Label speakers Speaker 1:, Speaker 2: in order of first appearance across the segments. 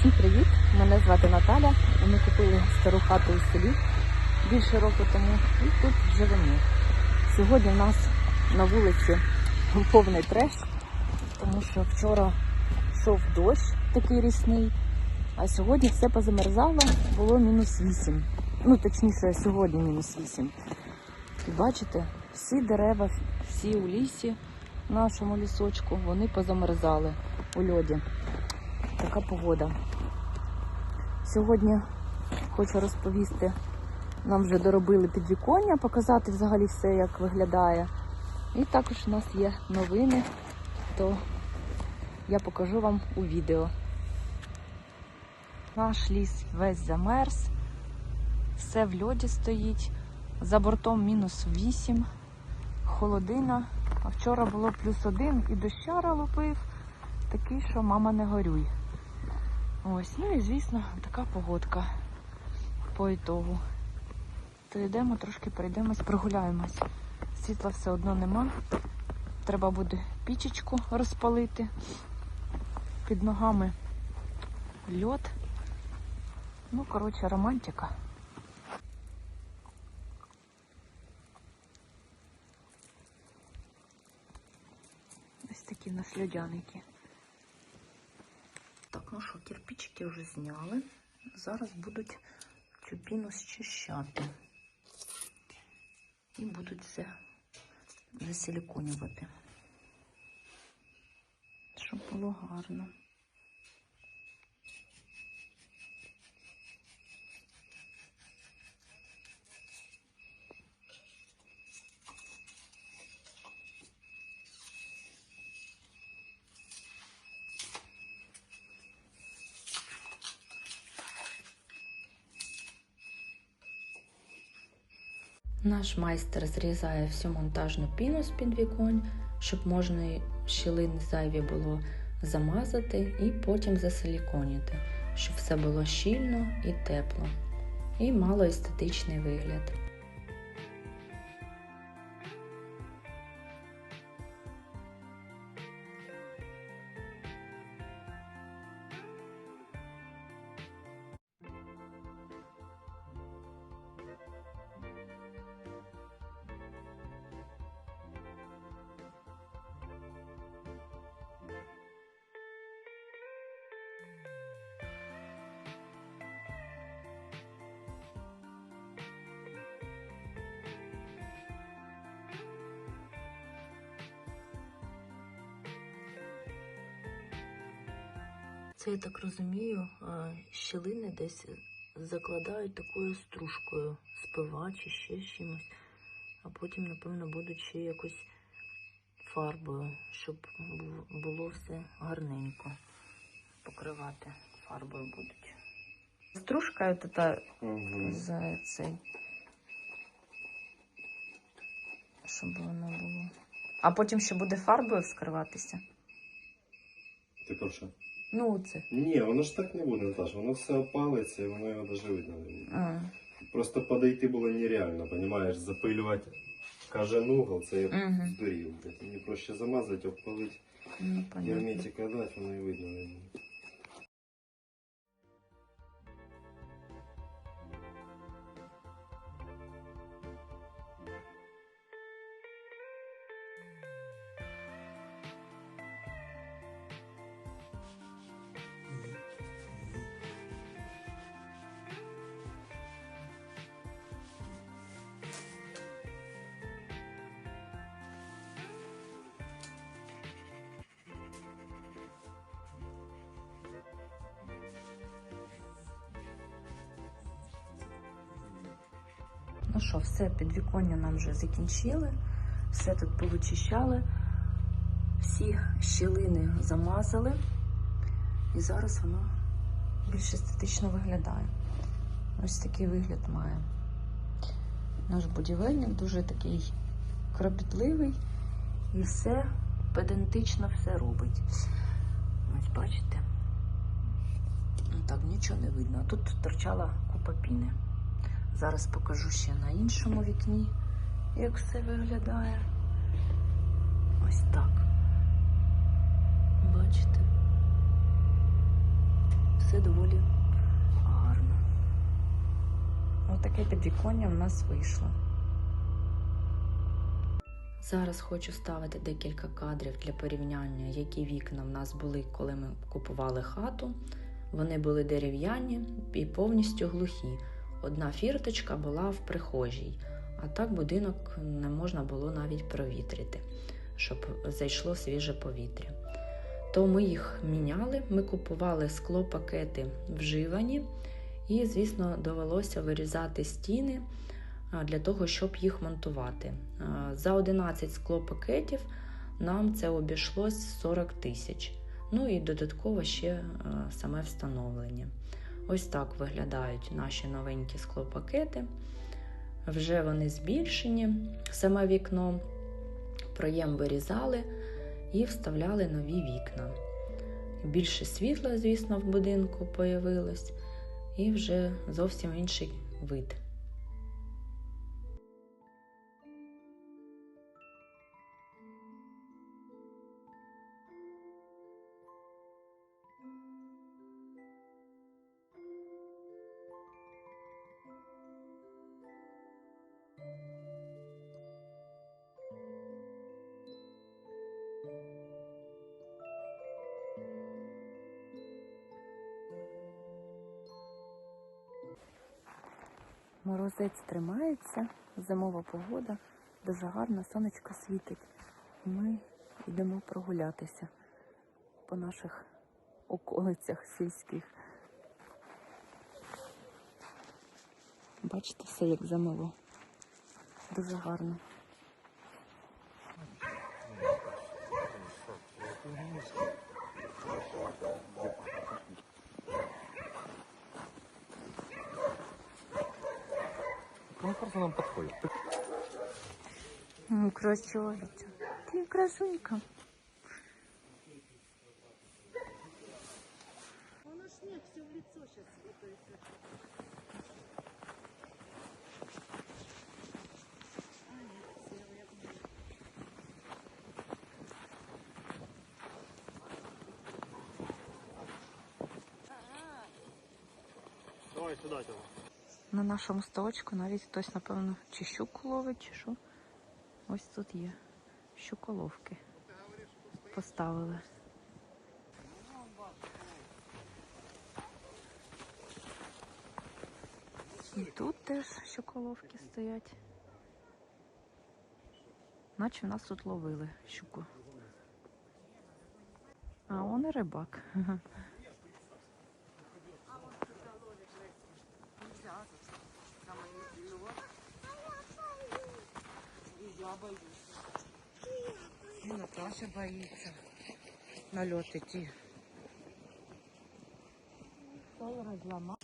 Speaker 1: Всім привіт! Мене звати Наталя. Ми купили стару хату у селі більше року тому і тут живемо. Сьогодні в нас на вулиці повний треш, тому що вчора йшов дощ такий рісний, а сьогодні все позамерзало, було мінус 8. Ну, точніше, сьогодні мінус 8. І бачите, всі дерева, всі у лісі, в нашому лісочку, вони позамерзали у льоді. Така погода. Сьогодні хочу розповісти, нам вже доробили підвіконня, показати взагалі все, як виглядає. І також у нас є новини, то я покажу вам у відео. Наш ліс весь замерз, все в льоді стоїть, за бортом мінус 8, холодина, а вчора було плюс 1 і дощара лупив, такий, що мама не горюй. Ось, ну і звісно, така погодка по ітогу. То йдемо, трошки пройдемось, прогуляємось. Світла все одно нема. Треба буде пічечку розпалити. Під ногами льод. Ну, коротше, романтика. Ось такі в нас льодяники. Так, ну що, кирпичики вже зняли. Зараз будуть цю піну зчищати. І будуть все засиліконювати. Щоб було гарно. Наш майстер зрізає всю монтажну піну з під віконь, щоб можна щілини зайві було замазати і потім засиліконіти, щоб все було щільно і тепло, і мало естетичний вигляд. Це я так розумію, а, щілини десь закладають такою стружкою з пива чи ще чимось, а потім, напевно, будуть ще якось фарбою, щоб було все гарненько. Покривати фарбою будуть. Стружка це
Speaker 2: Угу.
Speaker 1: за цей. Щоб воно було. А потім ще буде фарбою вскриватися.
Speaker 2: Ти про що?
Speaker 1: Ну, оце.
Speaker 2: Ні, воно ж так не буде, Наташа. Воно все опалиться і воно його навіть видно не буде.
Speaker 1: А,
Speaker 2: Просто подойти було нереально, понимаєш, запилювати кожен угол, це я
Speaker 1: Мгм.
Speaker 2: здурів. блядь. Мені проще замазати, обпалити,
Speaker 1: ну, понятно.
Speaker 2: герметика дати, воно і видно не буде.
Speaker 1: Ну що, все, підвіконня нам вже закінчили, все тут повичищали, всі щілини замазали, і зараз воно більш естетично виглядає. Ось такий вигляд має. Наш будівельник дуже такий кропітливий і все педантично все робить. Ось бачите. Ну Так, нічого не видно. Тут торчала купа піни. Зараз покажу ще на іншому вікні, як все виглядає. Ось так. Бачите? все доволі гарно. Отаке підвіконня в нас вийшло. Зараз хочу ставити декілька кадрів для порівняння, які вікна в нас були, коли ми купували хату. Вони були дерев'яні і повністю глухі. Одна фірточка була в прихожій, а так будинок не можна було навіть провітрити, щоб зайшло свіже повітря. То ми їх міняли, ми купували склопакети вживані, і, звісно, довелося вирізати стіни для того, щоб їх монтувати. За 11 склопакетів нам це обійшлось 40 тисяч. Ну і додатково ще саме встановлення. Ось так виглядають наші новенькі склопакети. Вже вони збільшені, саме вікно, проєм вирізали і вставляли нові вікна. Більше світла, звісно, в будинку появилось, і вже зовсім інший вид. Морозець тримається, зимова погода, дуже гарно, сонечко світить. Ми йдемо прогулятися по наших околицях сільських. Бачите, все як замило. Дуже гарно.
Speaker 2: Ну, просто нам подходит.
Speaker 1: Ну, красавиця. Ти красунька.
Speaker 2: Давай сюда, Тёма.
Speaker 1: На нашому столочку навіть хтось, напевно, чи щуку ловить, чи що. Ось тут є щуколовки. Поставили. І тут теж щуколовки стоять. Наче в нас тут ловили щуку. А он і рибак.
Speaker 3: И Наташа боится на лед идти. Стол разломал.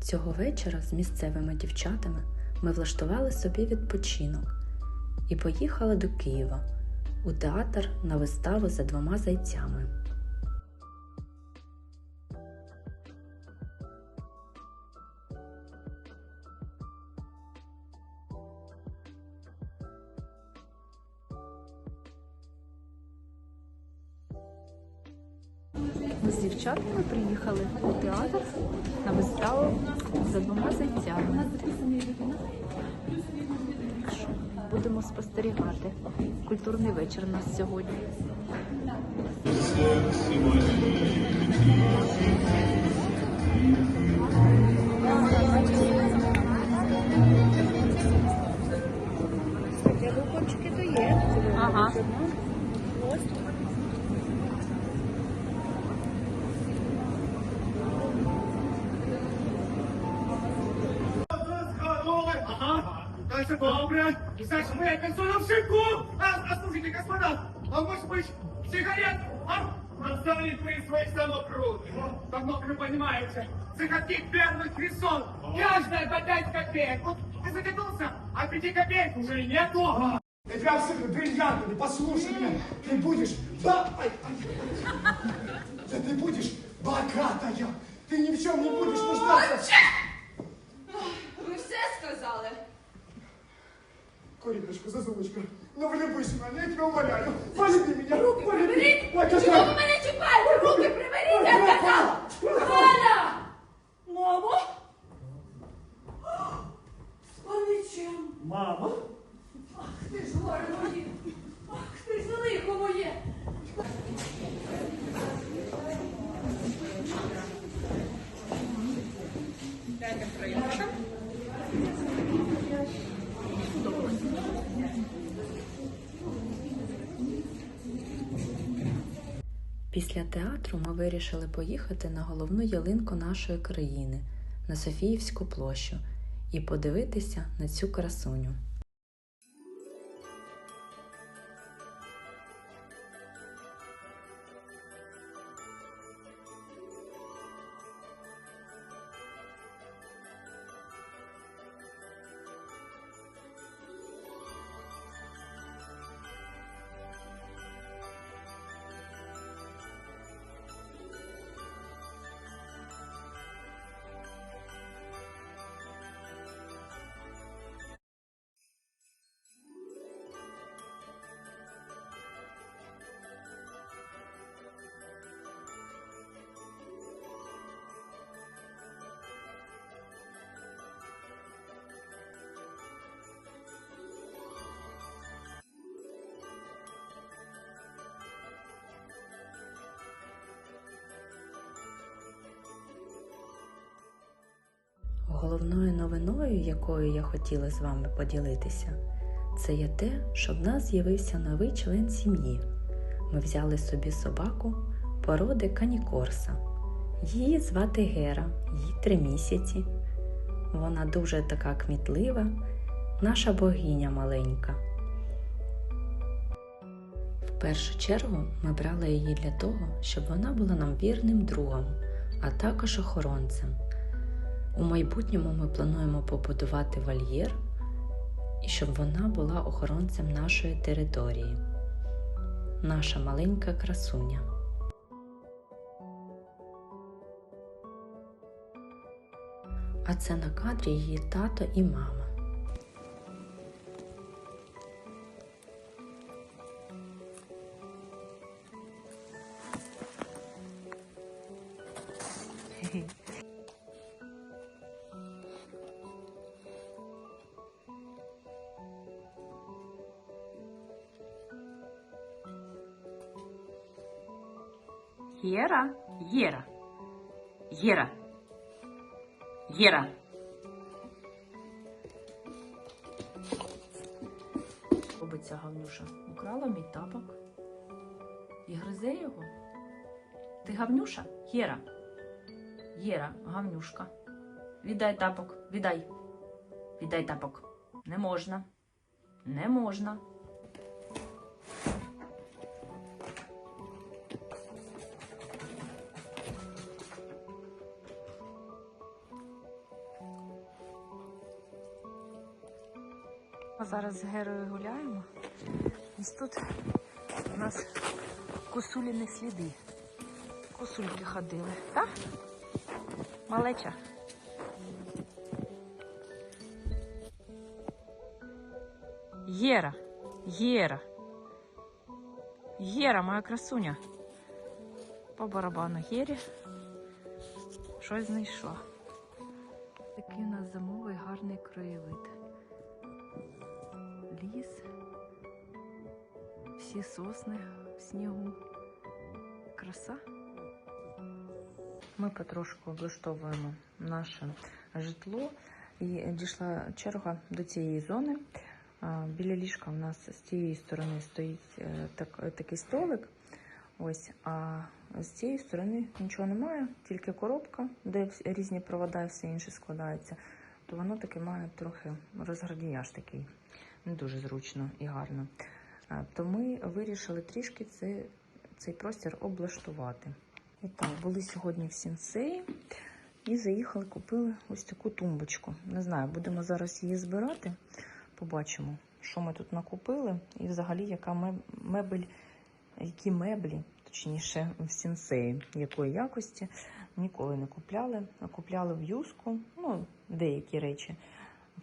Speaker 1: Цього вечора з місцевими дівчатами ми влаштували собі відпочинок і поїхали до Києва у театр на виставу за двома зайцями. Будемо спостерігати. Культурний вечір у нас сьогодні. Ага.
Speaker 4: Дальше добре. Зажмете соловшику. А, а слушайте, господа, а может быть сигарет? А? Раздали вы свои самокруты. Давно вы понимаете, за каких первых весов каждая по пять копеек. Вот ты затянулся, а пяти копеек уже нету.
Speaker 5: Я тебя обсыплю бриллиантами, послушай меня. Ты будешь... Да, ай, ай. Да ты будешь богатая. Ты ни в чем не будешь нуждаться. Кориночка, зазулочка, ну влюбись в меня, я тебя умоляю. Полюби меня, руку полюби. Ой,
Speaker 6: Чому ви мене чіпаєте? Руки приберіть, я сказала! Галя! Мамо? Паничем!
Speaker 5: Мама?
Speaker 6: Ах ти ж горе моє! Ах ти ж лихо моє!
Speaker 1: Після театру ми вирішили поїхати на головну ялинку нашої країни на Софіївську площу і подивитися на цю красуню. Головною новиною, якою я хотіла з вами поділитися, це є те, що в нас з'явився новий член сім'ї. Ми взяли собі собаку породи Канікорса. Її звати Гера, їй три місяці. Вона дуже така кмітлива, наша богиня маленька. В першу чергу ми брали її для того, щоб вона була нам вірним другом, а також охоронцем. У майбутньому ми плануємо побудувати вольєр і щоб вона була охоронцем нашої території. Наша маленька красуня. А це на кадрі її тато і мама.
Speaker 7: Єра, Єра, Єра, Єра.
Speaker 1: Робиться гавнюша. Украла мій тапок і гризе його. Ти гавнюша? Єра. Єра, гавнюшка. Віддай тапок, віддай. Віддай тапок. Не можна. Не можна.
Speaker 7: Ми зараз з Герою гуляємо. Ось тут у нас косуліні сліди. Косульки ходили, так? Малеча. Єра, Єра. Єра, моя красуня. По барабану Єрі. Щось знайшла.
Speaker 1: Такий у нас зимовий гарний краєвид. Ліс, всі сосни в снігу. Краса. Ми потрошку облаштовуємо наше житло і дійшла черга до цієї зони. Біля ліжка у нас з цієї сторони стоїть е, так, такий столик. Ось, а з цієї сторони нічого немає, тільки коробка, де різні провода і все інше складається. То воно таке має трохи розгардіяж такий, не дуже зручно і гарно. То ми вирішили трішки це, цей простір облаштувати. І так, були сьогодні в сінсеї і заїхали, купили ось таку тумбочку. Не знаю, будемо зараз її збирати, побачимо. що ми тут накупили, і взагалі яка мебель, які меблі, точніше, в сінсеї, якої якості ніколи не купляли. Купляли в юску, ну, деякі речі,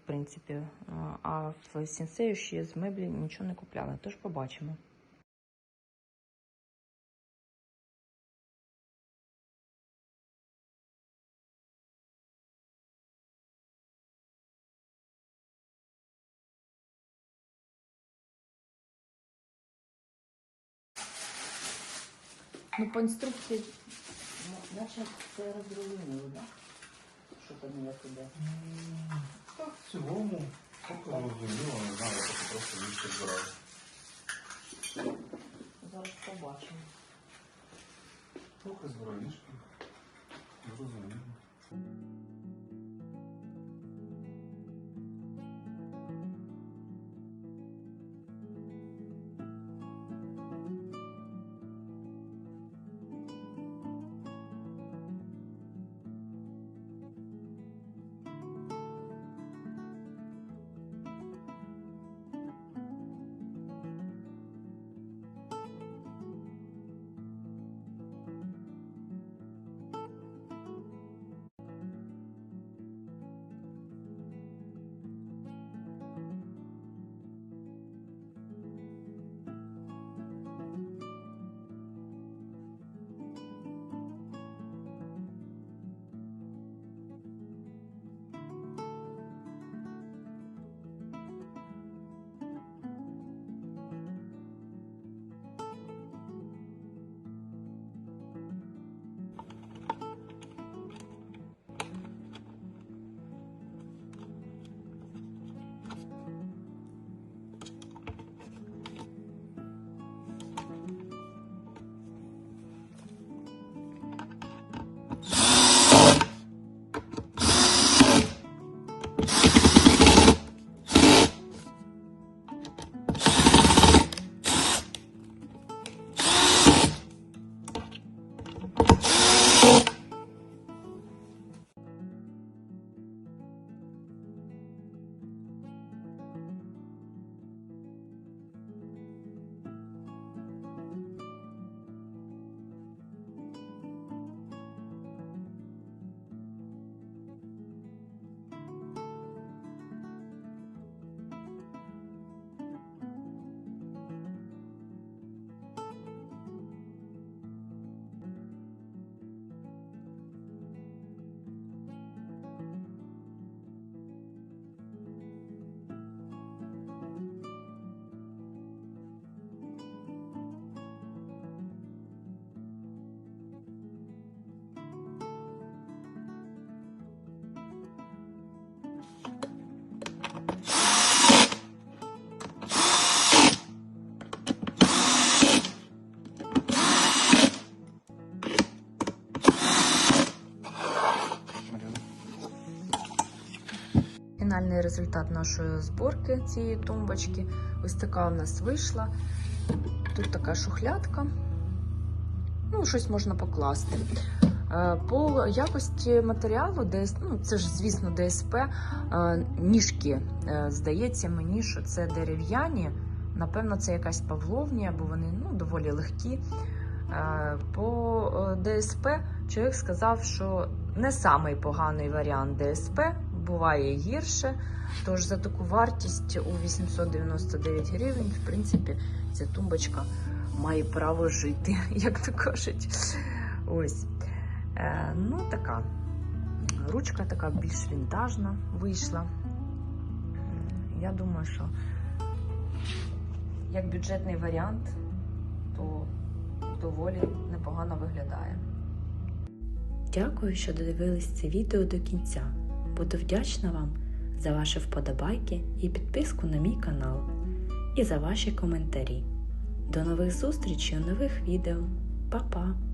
Speaker 1: принципі. А в сінсею ще з меблі нічого не купляли. Тож побачимо. Ну, по інструкції, ну, наче це розрулинили, так? Що там я туди?
Speaker 8: Так, в цілому, поки розуміло, не знаю, поки просто більше збираю.
Speaker 1: Зараз побачимо.
Speaker 8: Поки збираю. Зрозуміло.
Speaker 1: Фінальний результат нашої зборки цієї тумбочки. Ось така у нас вийшла. Тут така шухлядка. Ну, щось можна покласти. Е, По якості матеріалу, ну, це ж, звісно, ДСП, е, ніжки. Е, Здається мені, що це дерев'яні. Напевно, це якась павловня, бо вони ну, доволі легкі. По ДСП чоловік сказав, що не самий поганий варіант ДСП, буває гірше. Тож за таку вартість у 899 гривень, в принципі, ця тумбочка має право жити, як то кажуть. Ось. Е, ну, така. Ручка така більш вінтажна вийшла. Я думаю, що як бюджетний варіант, то доволі непогано виглядає.
Speaker 9: Дякую, що додивились це відео до кінця. Буду вдячна вам за ваші вподобайки і підписку на мій канал, і за ваші коментарі. До нових зустрічей у нових відео. Па-па!